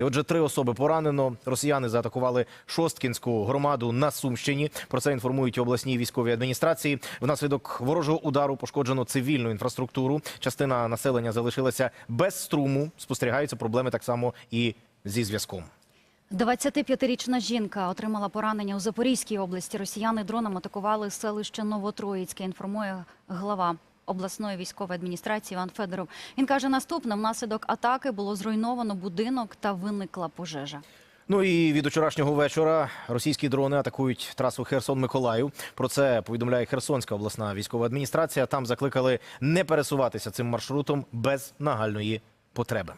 І Отже, три особи поранено. Росіяни заатакували Шосткінську громаду на Сумщині. Про це інформують обласні військові адміністрації. Внаслідок ворожого удару пошкоджено цивільну інфраструктуру. Частина населення залишилася без струму. Спостерігаються проблеми так само і зі зв'язком. 25-річна жінка отримала поранення у Запорізькій області. Росіяни дроном атакували селище Новотроїцьке, інформує глава обласної військової адміністрації Іван Федоров. Він каже, наступне внаслідок атаки було зруйновано будинок та виникла пожежа. Ну і від вчорашнього вечора російські дрони атакують трасу Херсон-Миколаїв. Про це повідомляє Херсонська обласна військова адміністрація. Там закликали не пересуватися цим маршрутом без нагальної потреби.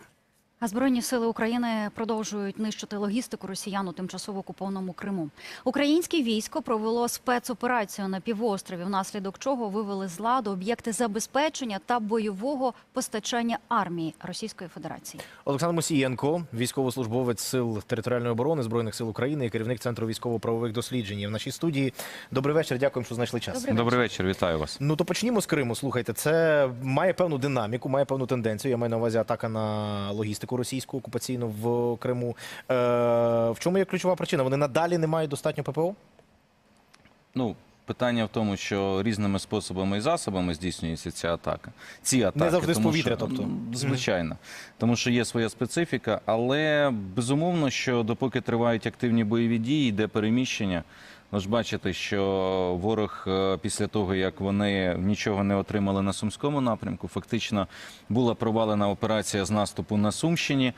А збройні сили України продовжують нищити логістику росіян у тимчасово окупованому Криму. Українське військо провело спецоперацію на півострові, внаслідок чого вивели з ладу об'єкти забезпечення та бойового постачання армії Російської Федерації. Олександр Мосієнко, військовослужбовець сил територіальної оборони збройних сил України і керівник центру військово-правових досліджень. В нашій студії. Добрий вечір. Дякуємо, що знайшли час. Добрий Добрий вечір, вітаю вас. Ну то почнімо з Криму. Слухайте, це має певну динаміку, має певну тенденцію. Я маю на увазі атака на логістику російську окупаційну в Криму. Е, в чому є ключова причина? Вони надалі не мають достатньо ППО? Ну, питання в тому, що різними способами і засобами здійснюється ця атака. Ці атаки завжди з повітря, що, тобто? звичайно, тому що є своя специфіка, але безумовно, що допоки тривають активні бойові дії, йде переміщення. Ви ж бачите, що ворог е, після того, як вони нічого не отримали на сумському напрямку, фактично була провалена операція з наступу на Сумщині,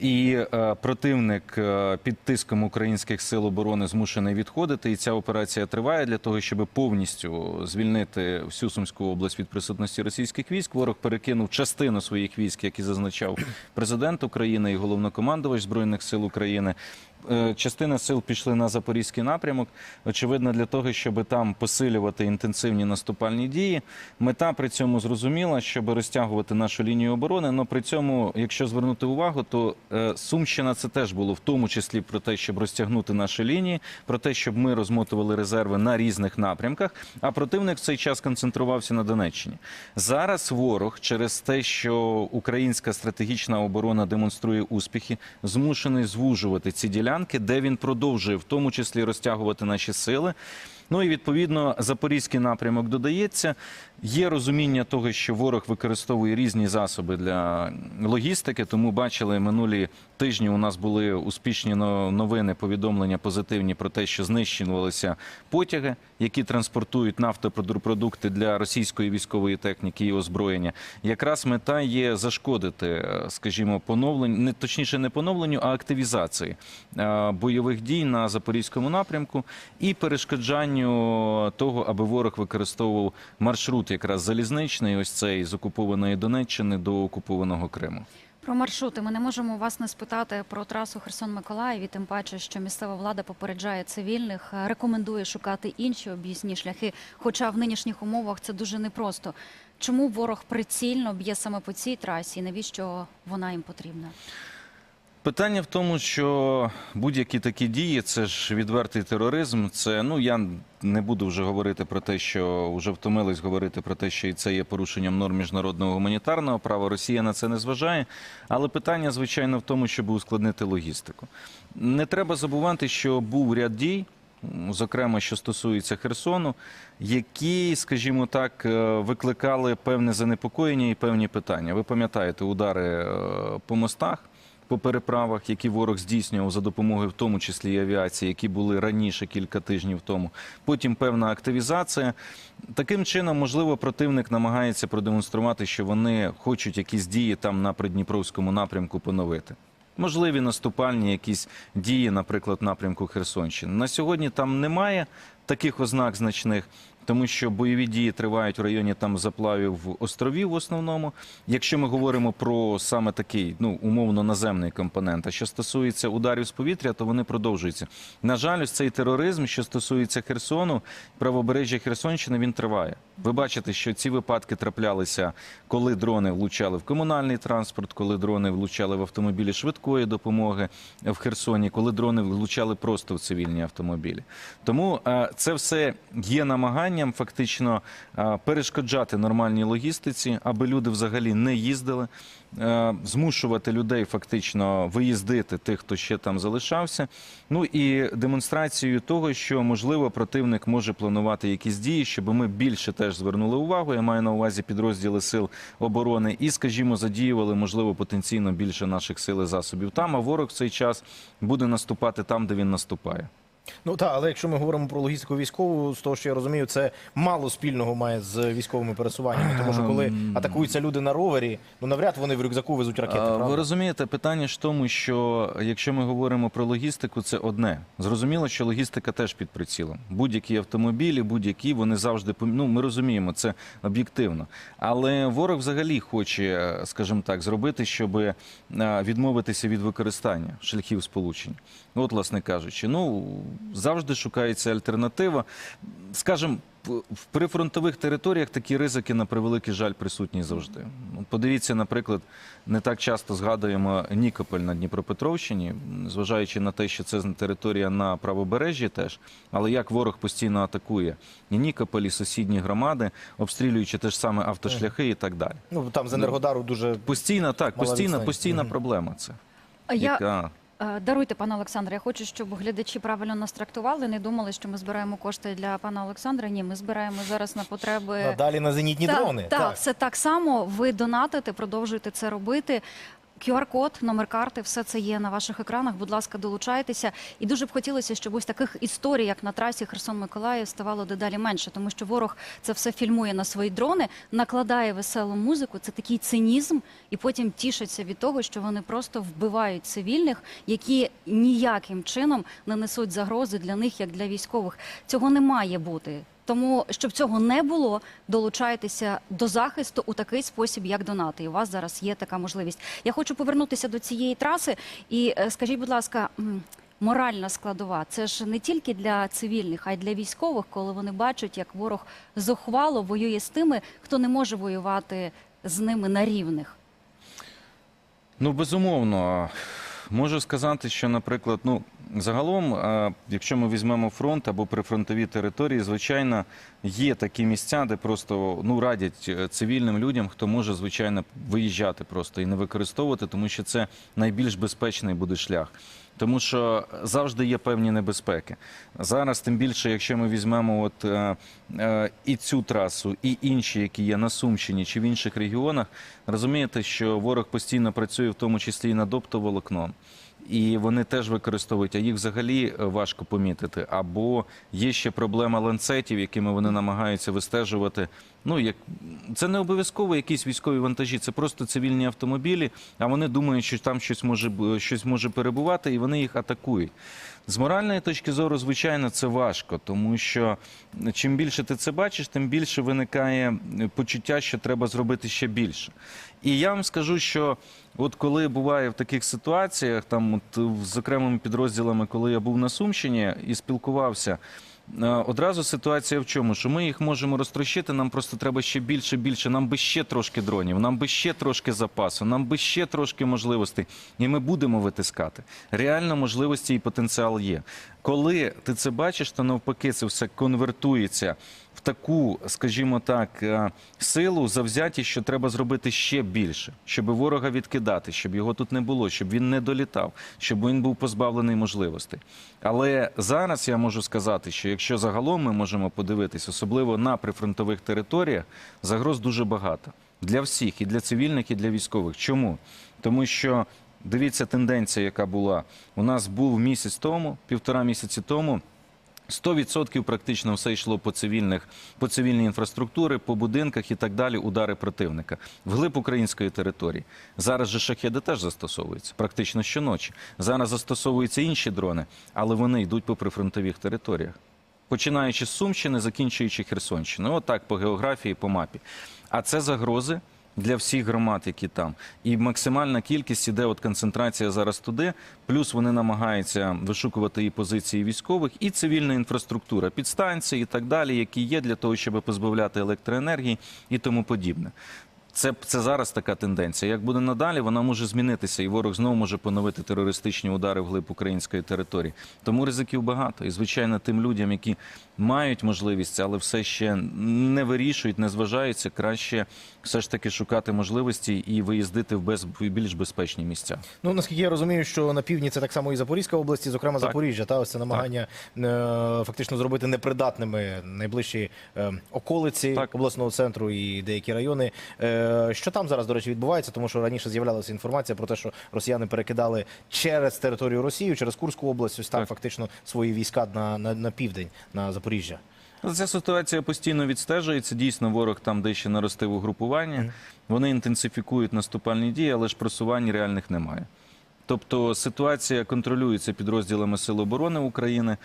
і е, противник е, під тиском українських сил оборони змушений відходити. І ця операція триває для того, щоб повністю звільнити всю Сумську область від присутності російських військ. Ворог перекинув частину своїх військ, як і зазначав президент України і головнокомандувач збройних сил України. Е, Частина сил пішли на запорізький напрямок. Очевидно, для того, щоб там посилювати інтенсивні наступальні дії. Мета при цьому зрозуміла, щоб розтягувати нашу лінію оборони. але при цьому, якщо звернути увагу, то е, Сумщина це теж було в тому числі про те, щоб розтягнути наші лінії, про те, щоб ми розмотували резерви на різних напрямках. А противник в цей час концентрувався на Донеччині. Зараз ворог через те, що українська стратегічна оборона демонструє успіхи, змушений звужувати ці ділянки, де він продовжує в тому числі розтягувати наші сили. Ну і відповідно запорізький напрямок додається. Є розуміння того, що ворог використовує різні засоби для логістики. Тому бачили минулі тижні. У нас були успішні новини, повідомлення позитивні про те, що знищувалися потяги, які транспортують нафтопродукти для російської військової техніки і озброєння. Якраз мета є зашкодити, е, скажімо, поновленню, не точніше, не поновленню, а активізації е, бойових дій на запорізькому напрямку і перешкоджанню того, аби ворог використовував маршрут якраз залізничний, ось цей з окупованої Донеччини до окупованого Криму. Про маршрути ми не можемо вас не спитати про трасу Херсон-Миколаїв, і тим паче, що місцева влада попереджає цивільних, е, рекомендує шукати інші об'їзні шляхи. Хоча в нинішніх умовах це дуже непросто. Чому ворог прицільно б'є саме по цій трасі? і Навіщо вона їм потрібна? Питання в тому, що будь-які такі дії це ж відвертий тероризм. Це ну я не буду вже говорити про те, що вже втомились говорити про те, що і це є порушенням норм міжнародного гуманітарного права. Росія на це не зважає. Але питання, звичайно, в тому, щоб ускладнити логістику. Не треба забувати, що був ряд дій. Зокрема, що стосується Херсону, які, скажімо так, е, викликали певне занепокоєння і певні питання. Ви пам'ятаєте удари е, по мостах, по переправах, які ворог здійснював за допомогою, в тому числі і авіації, які були раніше кілька тижнів тому. Потім певна активізація. Таким чином, можливо, противник намагається продемонструвати, що вони хочуть якісь дії там на придніпровському напрямку поновити. Можливі наступальні якісь дії, наприклад, напрямку Херсонщини. На сьогодні там немає таких ознак значних, тому що бойові дії тривають в районі там заплавів островів в основному. Якщо ми говоримо про саме такий ну умовно наземний компонент, а що стосується ударів з повітря, то вони продовжуються. На жаль, ось цей тероризм, що стосується Херсону, правобережжя Херсонщини, він триває. Ви бачите, що ці випадки траплялися, коли дрони влучали в комунальний транспорт, коли дрони влучали в автомобілі швидкої допомоги в Херсоні, коли дрони влучали просто в цивільні автомобілі. Тому е, це все є намагання. Завданням фактично е, перешкоджати нормальній логістиці, аби люди взагалі не їздили, е, змушувати людей фактично виїздити тих, хто ще там залишався. Ну і демонстрацією того, що можливо противник може планувати якісь дії, щоб ми більше теж звернули увагу. Я маю на увазі підрозділи сил оборони і, скажімо, задіювали можливо потенційно більше наших сил і засобів там. А ворог в цей час буде наступати там, де він наступає. Ну так, але якщо ми говоримо про логістику військову, з того, що я розумію, це мало спільного має з військовими пересуваннями. Тому що коли атакуються люди на ровері, ну навряд вони в рюкзаку везуть ракети. Правда? Ви розумієте, питання ж в тому, що якщо ми говоримо про логістику, це одне. Зрозуміло, що логістика теж під прицілом. Будь-які автомобілі, будь-які вони завжди ну, ми розуміємо, це об'єктивно. Але ворог взагалі хоче, скажімо так, зробити, щоб е, відмовитися від використання шляхів сполучення. От, власне кажучи, ну завжди шукається альтернатива. Скажімо, в- прифронтових територіях такі ризики, на превеликий жаль, присутні завжди. Ну, Подивіться, наприклад, не так часто згадуємо Нікополь на Дніпропетровщині, зважаючи на те, що це територія на правобережжі теж, але як ворог постійно атакує і Нікополь, і сусідні громади, обстрілюючи те ж саме автошляхи і так далі. Ну там з енергодару дуже Постійна, так, постійна, постійна проблема це. А Я Яка... Е, Даруйте, пане Олександре, я хочу, щоб глядачі правильно нас трактували. Не думали, що ми збираємо кошти для пана Олександра. Ні, ми збираємо зараз на потреби Далі на зенітні та, дрони. Так, це так само. Ви донатите, продовжуєте це робити. QR-код, номер карти, все це є на ваших екранах. Будь ласка, долучайтеся. І дуже б хотілося, щоб ось таких історій, як на трасі Херсон-Миколаїв, ставало дедалі менше, тому що ворог це все фільмує на свої дрони, накладає веселу музику. Це такий цинізм, і потім тішаться від того, що вони просто вбивають цивільних, які ніяким чином не несуть загрози для них, як для військових. Цього не має бути. Тому, щоб цього не було, долучайтеся до захисту у такий спосіб, як донати. І у вас зараз є така можливість. Я хочу повернутися до цієї траси. І е, скажіть, будь ласка, моральна складова це ж не тільки для цивільних, а й для військових, коли вони бачать, як ворог зухвало воює з тими, хто не може воювати з ними на рівних. Ну, безумовно. Можу сказати, що, наприклад, ну загалом, е, якщо ми візьмемо фронт або прифронтові території, звичайно, є такі місця, де просто ну радять е, цивільним людям, хто може звичайно виїжджати просто і не використовувати, тому що це найбільш безпечний буде шлях. Тому що завжди є певні небезпеки. Зараз, тим більше, якщо ми візьмемо от, е, е, і цю трасу, і інші, які є на Сумщині чи в інших регіонах, розумієте, що ворог постійно працює в тому числі і над оптоволокном. І вони теж використовують, а їх взагалі е, важко помітити. Або є ще проблема ланцетів, якими вони намагаються вистежувати. Ну як це не обов'язково якісь військові вантажі, це просто цивільні автомобілі. А вони думають, що там щось може щось може перебувати, і вони їх атакують. З моральної точки зору, звичайно, це важко, тому що чим більше ти це бачиш, тим більше виникає почуття, що треба зробити ще більше. І я вам скажу, що от коли буває в таких ситуаціях, там от з окремими підрозділами, коли я був на Сумщині і спілкувався. Е, Одразу ситуація в чому? Що ми їх можемо розтрощити, нам просто треба ще більше, більше. Нам би ще трошки дронів, нам би ще трошки запасу, нам би ще трошки можливостей. І ми будемо витискати. Реально можливості і потенціал є. Коли ти це бачиш, то навпаки це все конвертується в таку, скажімо так, е, силу завзяті, що треба зробити ще більше, щоб ворога відкидати, щоб його тут не було, щоб він не долітав, щоб він був позбавлений можливостей. Але зараз я можу сказати, що якщо загалом ми можемо подивитись, особливо на прифронтових територіях, загроз дуже багато для всіх, і для цивільних, і для військових. Чому? Тому що дивіться тенденція, яка була. У нас був місяць тому, півтора місяці тому. 100% практично все йшло по цивільних, по цивільній інфраструктури, по будинках і так далі. Удари противника вглиб української території. Зараз же шахеди теж застосовуються практично щоночі. Зараз застосовуються інші дрони, але вони йдуть по прифронтових територіях, починаючи з Сумщини, закінчуючи Херсонщиною. Отак по географії, по мапі. А це загрози. Для всіх громад, які там, і максимальна кількість іде от концентрація зараз туди. Плюс вони намагаються вишукувати і позиції військових, і цивільна інфраструктура, підстанції і так далі, які є для того, щоб позбавляти електроенергії і тому подібне. Це, це зараз така тенденція. Як буде надалі, вона може змінитися, і ворог знову може поновити терористичні удари вглиб української території. Тому ризиків багато. І звичайно, тим людям, які мають можливість, але все ще не вирішують, не зважаються, краще все ж таки шукати можливості і виїздити в без в більш безпечні місця. Ну наскільки я розумію, що на півдні це так само і Запорізька область, і, зокрема Так. Запоріжжя. Та ось це намагання е, фактично зробити непридатними найближчі е, околиці Так. обласного центру і деякі райони. Е, що там зараз, до речі, відбувається? Тому що раніше з'являлася інформація про те, що росіяни перекидали через територію Росії, через Курську область, ось там Так. фактично свої війська на, на, на південь, на Запоріжжя. Ну, Ця ситуація постійно відстежується. Дійсно, ворог там дещо наростив угрупування. Вони інтенсифікують наступальні дії, але ж просувань реальних немає. Тобто ситуація контролюється підрозділами Сил оборони України,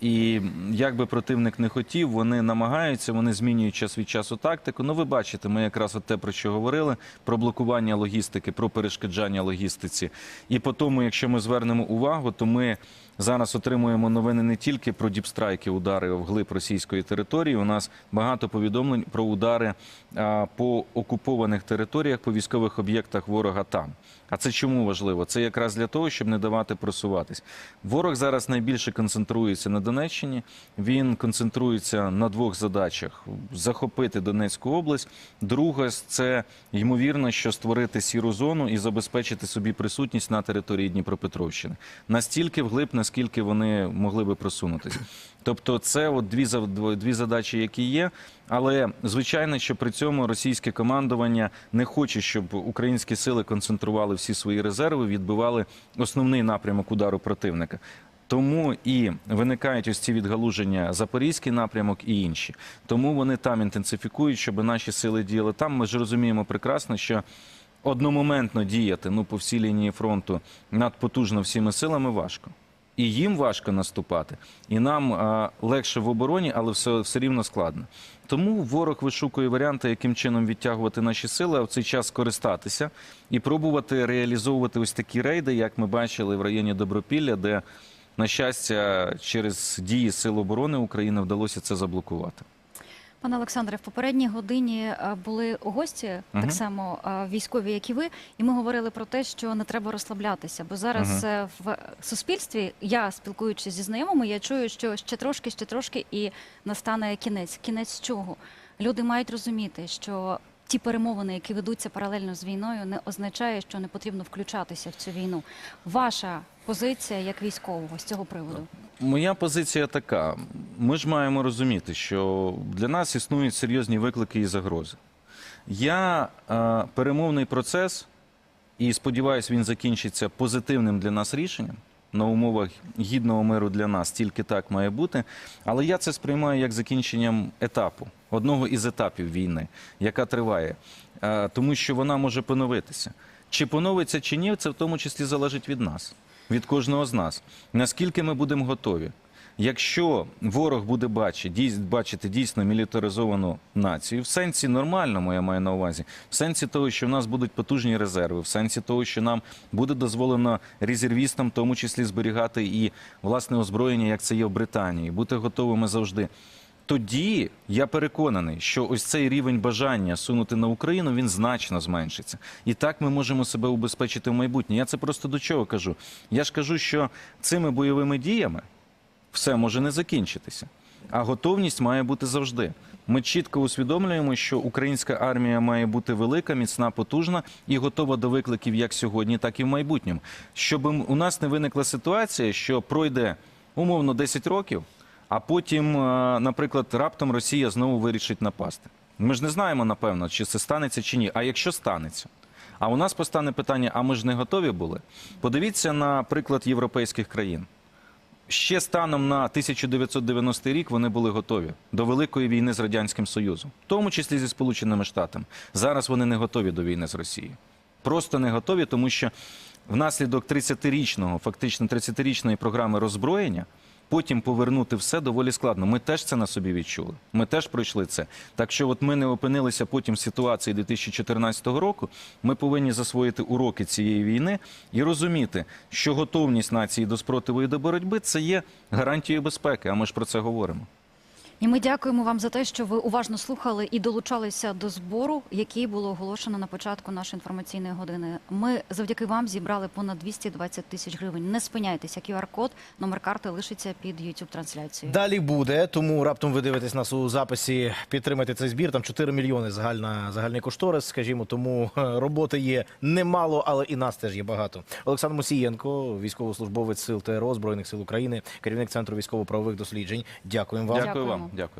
і як би противник не хотів, вони намагаються, вони змінюють час від часу тактику. Ну, ви бачите, ми якраз от те, про що говорили: про блокування логістики, про перешкоджання логістиці. І по тому, якщо ми звернемо увагу, то ми зараз отримуємо новини не тільки про діпстрайки, удари вглиб російської території. У нас багато повідомлень про удари по окупованих територіях, по військових об'єктах ворога там. А це чому важливо? Це якраз для того, щоб не давати просуватись. Ворог зараз найбільше концентрується на Донеччині. Він концентрується на двох задачах: захопити Донецьку область. Друга це ймовірно, що створити сіру зону і забезпечити собі присутність на території Дніпропетровщини настільки вглиб, наскільки вони могли би просунутися. Тобто, це от дві дві задачі, які є. Але звичайно, що при цьому російське командування не хоче, щоб українські сили концентрували всі свої резерви, відбивали основний напрямок удару противника. Тому і виникають ось ці відгалуження Запорізький напрямок і інші. Тому вони там інтенсифікують, щоб наші сили діяли там. Ми ж розуміємо прекрасно, що одномоментно діяти ну по всій лінії фронту надпотужно всіми силами важко. І їм важко наступати, і нам а, легше в обороні, але все, все рівно складно. Тому ворог вишукує варіанти, яким чином відтягувати наші сили, а в цей час скористатися і пробувати реалізовувати ось такі рейди, як ми бачили в районі Добропілля, де, на щастя, через дії Сил оборони України вдалося це заблокувати. Пане Олександре, в попередній годині е, були гості, Мгм. так само е, військові, як і ви, і ми говорили про те, що не треба розслаблятися, бо зараз е, в суспільстві я спілкуючись зі знайомими, я чую, що ще трошки, ще трошки, і настане кінець. Кінець чого? Люди мають розуміти, що ті перемовини, які ведуться паралельно з війною, не означає, що не потрібно включатися в цю війну. Ваша позиція як військового з цього приводу? Моя позиція така: ми ж маємо розуміти, що для нас існують серйозні виклики і загрози. Я е, перемовний процес, і сподіваюся, він закінчиться позитивним для нас рішенням на умовах гідного миру для нас, тільки так має бути. Але я це сприймаю як закінченням етапу, одного із етапів війни, яка триває, Е, тому що вона може поновитися. Чи поновиться, чи ні, це в тому числі залежить від нас, від кожного з нас. Наскільки ми будемо готові? Якщо ворог буде бачити, бачити дійсно мілітаризовану націю, в сенсі нормальному, я маю на увазі, в сенсі того, що в нас будуть потужні резерви, в сенсі того, що нам буде дозволено резервістам, в тому числі зберігати і власне озброєння, як це є в Британії, бути готовими завжди. Тоді я переконаний, що ось цей рівень бажання сунути на Україну він значно зменшиться. І так ми можемо себе убезпечити в майбутнє. Я це просто до чого кажу. Я ж кажу, що цими бойовими діями все може не закінчитися. А готовність має бути завжди. Ми чітко усвідомлюємо, що українська армія має бути велика, міцна, потужна і готова до викликів як сьогодні, так і в майбутньому. Щоб у нас не виникла ситуація, що пройде умовно 10 років, а потім, е, наприклад, раптом Росія знову вирішить напасти. Ми ж не знаємо, напевно, чи це станеться чи ні. А якщо станеться? А у нас постане питання: а ми ж не готові були? Подивіться на приклад європейських країн. Ще станом на 1990 рік вони були готові до великої війни з радянським Союзом, в тому числі зі Сполученими Штатами. Зараз вони не готові до війни з Росією. Просто не готові, тому що внаслідок 30-річного, фактично 30-річної програми роззброєння. Потім повернути все доволі складно. Ми теж це на собі відчули. Ми теж пройшли це. Так що, от ми не опинилися потім в ситуації 2014 року. Ми повинні засвоїти уроки цієї війни і розуміти, що готовність нації до спротиву і до боротьби це є гарантією безпеки. А ми ж про це говоримо. І ми дякуємо вам за те, що ви уважно слухали і долучалися до збору, який було оголошено на початку нашої інформаційної години. Ми завдяки вам зібрали понад 220 тисяч гривень. Не спиняйтеся, QR-код, номер карти лишиться під youtube трансляцією Далі буде, тому раптом ви дивитесь нас у записі. Підтримайте цей збір. Там 4 мільйони загальна загальний кошторис. Скажімо, тому е, роботи є немало, але і нас теж є багато. Олександр Мусієнко, військовослужбовець сил ТРО Збройних сил України, керівник центру військово-правових досліджень. Дякуємо вам. Дякую. Дякую вам. Дякуємо. Дякую.